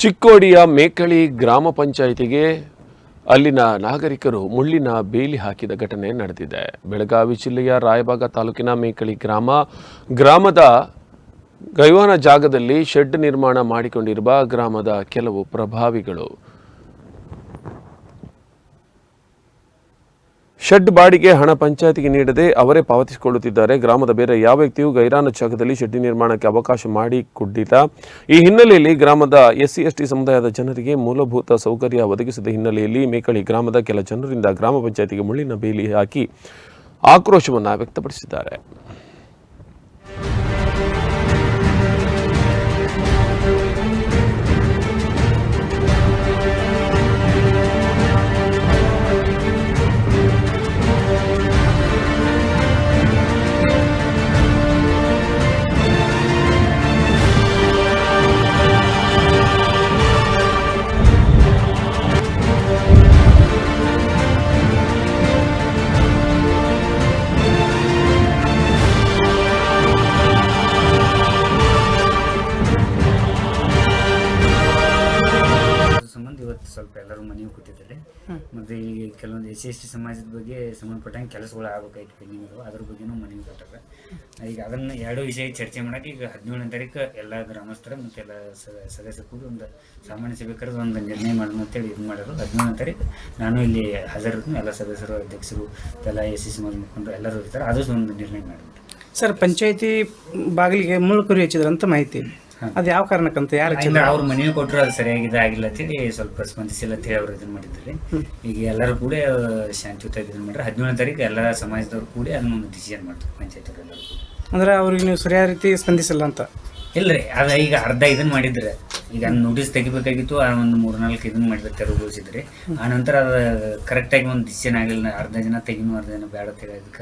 ಚಿಕ್ಕೋಡಿಯ ಮೇಕಳಿ ಗ್ರಾಮ ಪಂಚಾಯಿತಿಗೆ ಅಲ್ಲಿನ ನಾಗರಿಕರು ಮುಳ್ಳಿನ ಬೇಲಿ ಹಾಕಿದ ಘಟನೆ ನಡೆದಿದೆ. ಬೆಳಗಾವಿ ಜಿಲ್ಲೆಯ ರಾಯಬಾಗ ತಾಲೂಕಿನ ಮೇಕಳಿ ಗ್ರಾಮ, ಗ್ರಾಮದ ಗೈವಾನ ಜಾಗದಲ್ಲಿ ಶೆಡ್ ನಿರ್ಮಾಣ ಮಾಡಿಕೊಂಡಿರುವ ಗ್ರಾಮದ ಕೆಲವು ಪ್ರಭಾವಿಗಳು ಶೆಡ್ ಬಾಡಿಗೆ ಹಣ ಪಂಚಾಯತಿಗೆ ನೀಡದೆ ಅವರೇ ಪಾವತಿಸಿಕೊಳ್ಳುತ್ತಿದ್ದಾರೆ. ಗ್ರಾಮದ ಬೇರೆ ಯಾವ ವ್ಯಕ್ತಿಯೂ ಗೈರಾನ ಜಾಗದಲ್ಲಿ ಶೆಡ್ ನಿರ್ಮಾಣಕ್ಕೆ ಅವಕಾಶ ಮಾಡಿಕೊಟ್ಟಿಲ್ಲ. ಈ ಹಿನ್ನೆಲೆಯಲ್ಲಿ ಗ್ರಾಮದ ಎಸ್ಸಿ, ಎಸ್ಟಿ ಸಮುದಾಯದ ಜನರಿಗೆ ಮೂಲಭೂತ ಸೌಕರ್ಯ ಒದಗಿಸಿದ ಹಿನ್ನೆಲೆಯಲ್ಲಿ ಮೇಕಳಿ ಗ್ರಾಮದ ಕೆಲ ಜನರಿಂದ ಗ್ರಾಮ ಪಂಚಾಯತಿಗೆ ಮುಳ್ಳಿನ ಬೇಲಿ ಹಾಕಿ ಆಕ್ರೋಶವನ್ನು ವ್ಯಕ್ತಪಡಿಸಿದ್ದಾರೆ. ಸ್ವಲ್ಪ ಎಲ್ಲರೂ ಮನೆಗೆ ಕೂತಿದ್ದಾರೆ. ಮತ್ತು ಈ ಕೆಲವೊಂದು ಎಸ್ ಸಿ ಎಸ್ ಟಿ ಸಮಾಜದ ಬಗ್ಗೆ ಸಂಬಂಧಪಟ್ಟಂಗೆ ಕೆಲಸಗಳು ಆಗ್ಬೇಕಾಯ್ತು ಪೆಂಡಿಂಗ್ ಅದ್ರ ಬಗ್ಗೆನೂ ಮನೆಗೆ ಕೊಟ್ಟಾರೆ ಈಗ ಅದನ್ನು ಎರಡು ವಿಷಯ ಚರ್ಚೆ ಮಾಡಕ್ಕೆ ಈಗ ಹದಿನೇಳನೇ ತಾರೀಕು ಎಲ್ಲ ಗ್ರಾಮಸ್ಥರ ಮತ್ತು ಎಲ್ಲ ಸದಸ್ಯರು ಕೂಡಿ ಒಂದು ಸಾಮಾನ್ಯ ಸಭೆ ಕರೆದು ಒಂದು ನಿರ್ಣಯ ಮಾಡೋಣ ಅಂತೇಳಿ ಇದು ಮಾಡೋದು ಹದಿನೇಳನೇ ತಾರೀಕು ನಾನು ಇಲ್ಲಿ ಹಾಜರಿರ್ತೀನಿ. ಎಲ್ಲ ಸದಸ್ಯರು ಅಧ್ಯಕ್ಷರು ಎಲ್ಲ ಎಸ್ ಸಿ ಸಮಾಜ ಮುಖಂಡರು ಎಲ್ಲರೂ ಇರ್ತಾರೆ. ಅದು ಒಂದು ನಿರ್ಣಯ ಮಾಡಿಬಿಟ್ಟು ಸರ್ ಪಂಚಾಯತಿ ಬಾಗಿಲಿಗೆ ಮುಳ್ಳು ಕುರಿ ಹಚ್ಚಿದ್ರಂತ ಮಾಹಿತಿ. ಅದು ಯಾವ ಕಾರಣಕ್ಕಂತ ಯಾರು ಅವ್ರ ಮನೆಗೆ ಕೊಟ್ಟರು ಅದು ಸರಿಯಾಗಿದೆ ಆಗಿಲ್ಲ ಅಂತೇಳಿ ಸ್ವಲ್ಪ ಸ್ಪಂದಿಸಿಲ್ಲ ಅಂತೇಳಿ ಅವ್ರು ಇದನ್ನ ಮಾಡಿದ್ರಿ. ಈಗ ಎಲ್ಲರೂ ಕೂಡ ಶಾಂತಿಯುತ ಇದನ್ನ ಮಾಡ್ರೆ ಹದಿನೇಳನೇ ತಾರೀಕು ಎಲ್ಲ ಸಮಾಜದವ್ರು ಕೂಡಿ ಅದನ್ನ ಒಂದು ಡಿಸಿಷನ್ ಮಾಡ್ತಾರೆ ಪಂಚಾಯತ್ ಎಲ್ಲರೂ ಅಂದ್ರೆ ಅವ್ರಿಗೆ ನೀವು ಸರಿಯಾದ ರೀತಿ ಸ್ಪಂದಿಸಿಲ್ಲ ಅಂತ? ಇಲ್ರಿ ಅದ ಈಗ ಅರ್ಧ ಇದನ್ನ ಮಾಡಿದ್ರೆ. ಈಗ ನೋಟಿಸ್ ತೆಗಿಬೇಕಾಗಿತ್ತು ಆ ಒಂದು ಮೂರ್ ನಾಲ್ಕು ಇದನ್ನ ಮಾಡಿದ್ರೆ ತೆರವುಗೊಳಿಸಿದ್ರಿ. ಆ ನಂತರ ಅದು ಕರೆಕ್ಟಾಗಿ ಒಂದು ಡಿಸಿಷನ್ ಆಗಿಲ್ಲ ಅರ್ಧ ಜನ ತೆಗಿನು ಅರ್ಧ ಜನ ಬೇಡ ತೆಗೋದಕ್ಕೆ